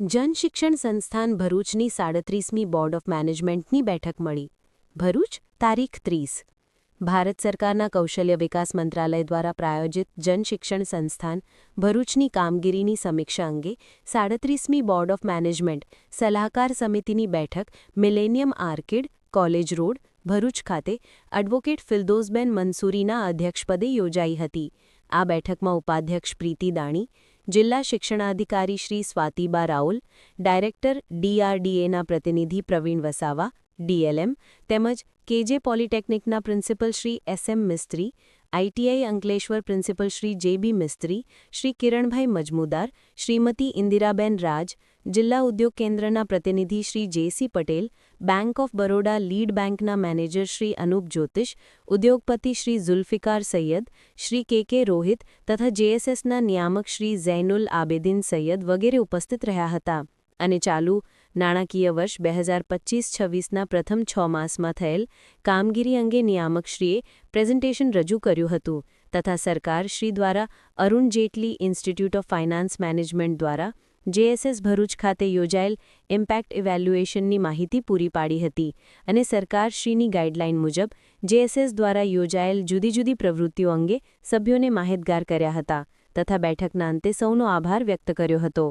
જનશિક્ષણ સંસ્થાન ભરૂચની સાડત્રીસમી board of મેનેજમેન્ટની બેઠક મળી. ભરૂચ, તારીખ ત્રીસ. ભારત સરકારના કૌશલ્ય વિકાસ મંત્રાલય દ્વારા પ્રાયોજિત જનશિક્ષણ સંસ્થાન ભરૂચની કામગીરીની સમીક્ષા અંગે સાડત્રીસમી બોર્ડ ઓફ મેનેજમેન્ટ સલાહકાર સમિતિની બેઠક millennium orchid, college road, Bharuch ખાતે એડવોકેટ ફિલ્દોઝબેન મંસૂરીના અધ્યક્ષપદે યોજાઈ હતી. આ બેઠકમાં ઉપાધ્યક્ષ પ્રીતિ દાણી જિલ્લા શિક્ષણાધિકારી શ્રી સ્વાતિબા રાઉલ, ડાયરેક્ટર ડીઆરડીએના પ્રતિનિધિ પ્રવીણ વસાવા, ડીએલએમ તેમજ KJ પોલિટેકનિકના principal Shri SM Mistry ITI Ankleshwar principal Shri JB Mistry, Shri Kiranbhai Majmudar, Shrimati Indiraben Raj, જિલ્લા ઉદ્યોગ કેન્દ્રના પ્રતિનિધિ Shri JC Patel, bank of Baroda lead બેંકના મેનેજર શ્રી અનુપ જ્યોતિષ, ઉદ્યોગપતિ શ્રી ઝુલ્ફિકાર સૈયદ, શ્રી કે કે રોહિત તથા જેએસએસના નિયામક શ્રી ઝૈનુલ આબેદીન સૈયદ વગેરે ઉપસ્થિત રહ્યા હતા. અને ચાલુ નાણાકીય વર્ષ બે હજાર પચીસ છવ્વીસના પ્રથમ છ માસમાં થયેલ કામગીરી અંગે નિયામકશ્રીએ પ્રેઝન્ટેશન રજૂ કર્યું હતું તથા સરકાર શ્રી દ્વારા Arun Jaitley institute of finance management દ્વારા જેએસએસ ભરૂચ ખાતે યોજાયેલ ઇમ્પેક્ટ ઇવેલ્યુએશનની માહિતી પૂરી પાડી હતી અને સરકારશ્રીની ગાઇડલાઇન મુજબ જેએસએસ દ્વારા યોજાયેલ જુદી જુદી પ્રવૃત્તિઓ અંગે સભ્યોને માહિતગાર કર્યા હતા તથા બેઠકના અંતે સૌનો આભાર વ્યક્ત કર્યો હતો.